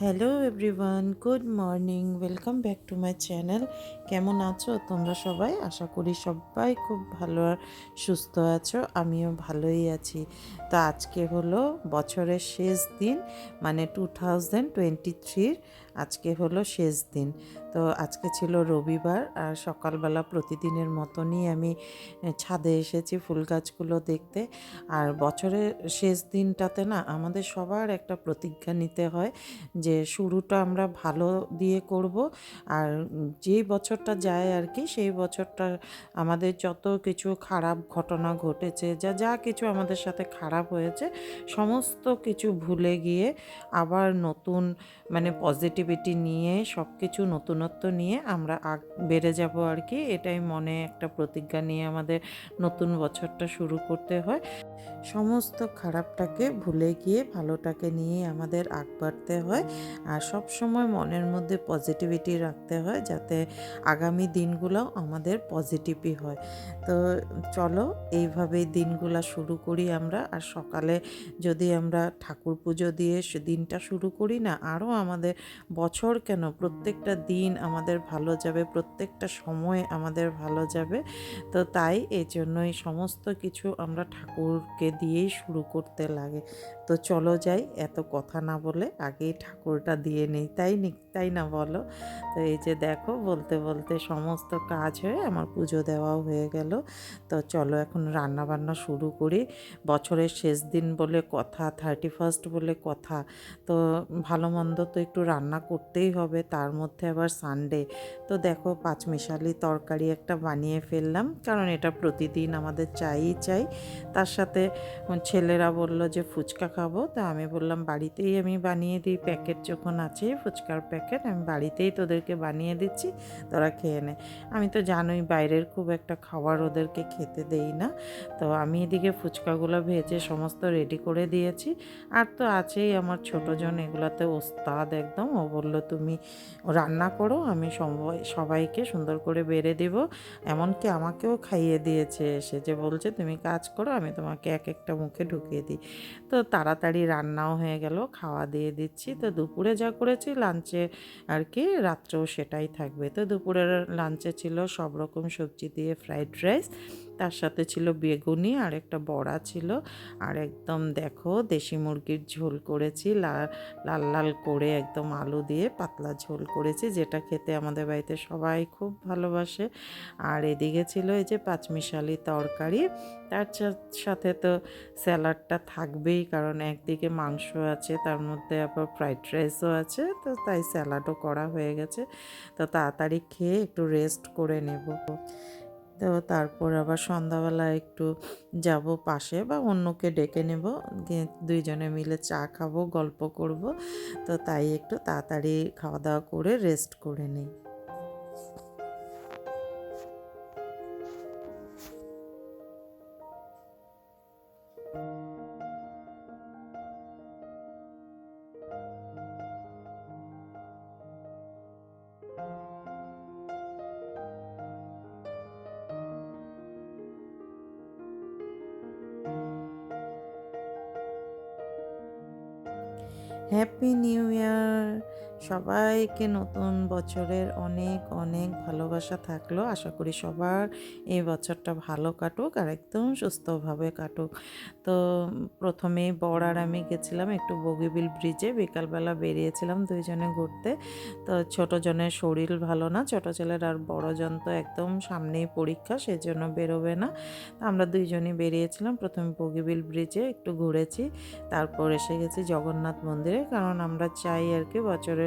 hello everyone good morning welcome back to my channel কেমন আছো? তোমরা সবাই? আশা করি সবাই খুব ভালো আর সুস্থ আছো। আমিও ভালোই আছি। তো আজকে হলো বছরের শেষ দিন মানে টু থাউজেন্ড টোয়েন্টি থ্রির আজকে হলো শেষ দিন। তো আজকে ছিল রবিবার আর সকালবেলা প্রতিদিনের মতনই আমি ছাদে এসেছি ফুল গাছগুলো দেখতে। আর বছরের শেষ দিনটাতে না আমাদের সবার একটা প্রতিজ্ঞা নিতে হয় যে শুরুটা আমরা ভালো দিয়ে করব। আর যেই বছরটা যায় আর কি, সেই বছরটা আমাদের যত কিছু খারাপ ঘটনা ঘটেছে, যা যা কিছু আমাদের সাথে খারাপ হয়েছে, সমস্ত কিছু ভুলে গিয়ে আবার নতুন মানে পজিটিভিটি নিয়ে সব কিছু নতুনত্ব নিয়ে আমরা আগ, বেড়ে যাব আর কি, এটাই মনে একটা প্রতিজ্ঞা নিয়ে আমাদের নতুন বছরটা শুরু করতে হয়। সমস্ত খারাপটাকে ভুলে গিয়ে ভালোটাকে নিয়ে আমাদের আগ বাড়তে হয়, আর সব সময় মনের মধ্যে পজিটিভিটি রাখতে হয়, যাতে আগামী দিনগুলো আমাদের পজিটিভই হয়। তো চলো, এইভাবেই দিনগুলো শুরু করি আমরা। আর সকালে যদি আমরা ঠাকুর পুজো দিয়ে দিনটা শুরু করি না আরও আমাদের বছর কেন? প্রত্যেকটা দিন আমাদের ভালো যাবে, প্রত্যেকটা সময় আমাদের ভালো যাবে। তো তাই এই জন্যই সমস্ত কিছু আমরা ঠাকুরকে দিয়েই শুরু করতে লাগে। তো চলো যাই, এত কথা না বলে আগেই ঠাকুরটা দিয়ে নেই। তাই তাই না বলো? তো এই যে দেখো, বলতে বলতে সমস্ত কাজ হয়ে আমার পুজো দেওয়াও হয়ে গেল। তো চলো এখন রান্না বান্না শুরু করি। বছরের শেষ দিন বলে কথা থার্টি ফার্স্ট বলে কথা। তো ভালো মন্দ তো একটু রান্না করতেই হবে, তার মধ্যে আবার সানডে তো দেখো পাঁচমিশালি তরকারি একটা বানিয়ে ফেললাম, কারণ এটা প্রতিদিন আমাদের চাইই চাই। তার সাথে ছেলেরা বলল যে ফুচকা খাব, তা আমি বললাম বাড়িতেই আমি বানিয়ে দিই, প্যাকেট যখন আছে ফুচকার প্যাকেট, আমি বাড়িতেই তোদেরকে বানিয়ে দিচ্ছি। তোরা খেয়ে নেয়। আমি তো জানোই বাইরের খুব একটা খাবার ওদেরকে খেতে দেই না। তো আমি এদিকে ফুচকাগুলো ভেজে সমস্ত রেডি করে দিয়েছি। আর তো আছেই আমার ছোটোজন এগুলাতে ওস্তাদ একদম। ও বলল, তুমি রান্না করো, আমি সবাই সবাইকে সুন্দর করে বেড়ে দেব। এমনকি আমাকেও খাইয়ে দিয়েছে এসে যে বলছে, তুমি কাজ করো, আমি তোমাকে এক একটা মুখে ঢুকিয়ে দিই। তো তাড়াতাড়ি রান্নাও হয়ে গেল, খাওয়া দিয়ে দিচ্ছি। তো দুপুরে যা করেছি লাঞ্চে আর কি, রাত্রেও সেটাই থাকবে। তো দুপুরের লাঞ্চে ছিল সব রকম সবজি দিয়ে ফ্রাইড রাইস তার সাথে ছিল বেগুনি আর একটা বড়া ছিল। আর একদম দেখো দেশি মুরগির ঝোল করেছি লাল লাল করে একদম আলু দিয়ে পাতলা ঝোল করেছি, যেটা খেতে আমাদের বাড়িতে সবাই খুব ভালোবাসে। আর এদিকে ছিল এই যে পাঁচমিশালি তরকারি, তার সাথে তো স্যালাডটা থাকবেই, কারণ একদিকে মাংস আছে, তার মধ্যে আবার ফ্রাইড রাইসও আছে, তো তাই স্যালাডও করা হয়ে গেছে। তো তাড়াতাড়ি খেয়ে একটু রেস্ট করে নেব। তো তারপর আবার সন্ধ্যাবেলা একটু যাব পাশে বা অন্যকে ডেকে নেব। দুইজনে মিলে চা খাব, গল্প করব। তো তাই একটু তাড়াতাড়ি খাওয়া দাওয়া করে রেস্ট করে নিই। হ্যাপি নিউ ইয়ার সবাইকে নতুন বছরের অনেক অনেক ভালোবাসা থাকল। আশা করি সবার এই বছরটা ভালো কাটুক আর একদম সুস্থভাবে কাটুক। তো প্রথমেই বর আর আমি গেছিলাম একটু বগিবিল ব্রিজে বিকালবেলা বেরিয়েছিলাম দুইজনে ঘুরতে। তো ছোটো জনের শরীর ভালো না, ছোটো ছেলের আর বড় জন তো একদম সামনেই পরীক্ষা, সেজন্য বেরোবে না। আমরা দুইজনই বেরিয়েছিলাম, প্রথমে বগিবিল ব্রিজে একটু ঘুরেছি। তারপর এসে গেছি জগন্নাথ মন্দিরে। কারণ আমরা চাই আর কি বছরের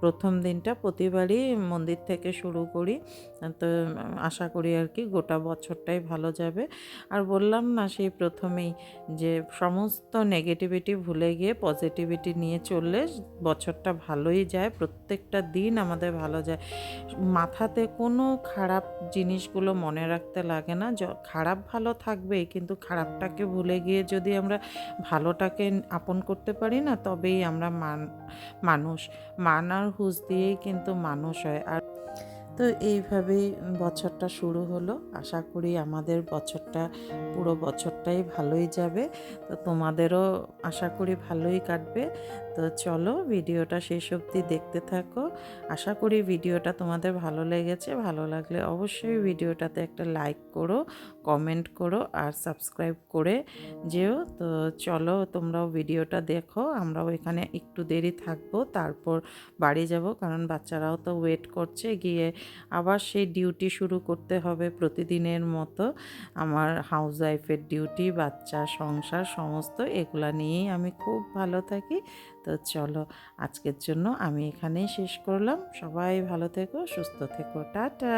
প্রথম দিনটা প্রতিবারই মন্দির থেকে শুরু করি। তো আশা করি আর কি গোটা বছরটাই ভালো যাবে। আর বললাম না সেই প্রথমেই যে সমস্ত নেগেটিভিটি ভুলে গিয়ে পজিটিভিটি নিয়ে চললে বছরটা ভালোই যায়, প্রত্যেকটা দিন আমাদের ভালো যায়। মাথাতে কোনো খারাপ জিনিসগুলো মনে রাখতে লাগে না। খারাপ ভালো থাকবেই, কিন্তু খারাপটাকে ভুলে গিয়ে যদি আমরা ভালোটাকে আপন করতে পারি না, তবেই আমরা মান, মানুষ, মান আর হুঁশ দিয়েই কিন্তু মানুষ হয়। আর তো এইভাবেই বছরটা শুরু হলো। আশা করি আমাদের বছরটা, পুরো বছরটাই ভালোই যাবে। তো তোমাদেরও আশা করি ভালোই কাটবে। তো চলো ভিডিওটা শেষ অবধি দেখতে থাকো। আশা করি ভিডিওটা তোমাদের ভালো লেগেছে। ভালো লাগলে অবশ্যই ভিডিওটাতে একটা লাইক করো, কমেন্ট করো আর সাবস্ক্রাইব করে যেও। তো চলো তোমরাও ভিডিওটা দেখো। আমরাও এখানে একটু দেরি থাকব, তারপর বাড়ি যাব। কারণ বাচ্চারাও তো ওয়েট করছে, গিয়ে আবার সেই ডিউটি শুরু করতে হবে প্রতিদিনের মতো। আমার হাউস ওয়াইফের ডিউটি বাচ্চা, সংসার, সমস্ত এগুলা নিয়েই আমি খুব ভালো থাকি। তো চলো আজকের জন্য আমি এখানেই শেষ করলাম। সবাই ভালো থেকো সুস্থ থেকো। টাটা।